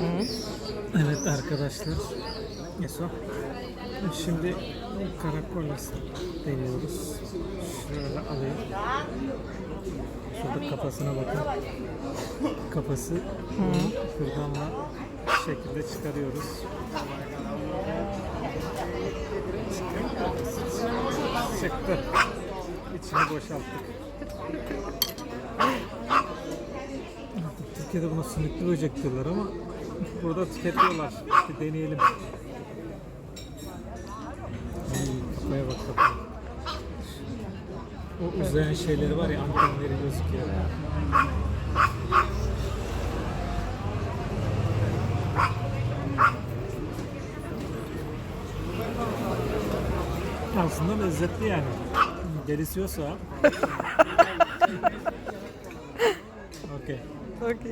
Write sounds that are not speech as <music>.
Evet arkadaşlar. Eso. Şimdi karakolas deniyoruz. Şöyle alayım. Şurada kafasına bakın. Kafası. Buradan da şekilde çıkarıyoruz. Çıktı. İçini boşalttık. Türkiye'de buna sümüklü böcek diyorlar ama burada tüketiyorlar. Bir deneyelim. Kafaya bak kafaya. O uzayan şeyleri var ya antenleri gözüküyor. Aslında lezzetli yani. Delicioso ha. <laughs> okay. Okay.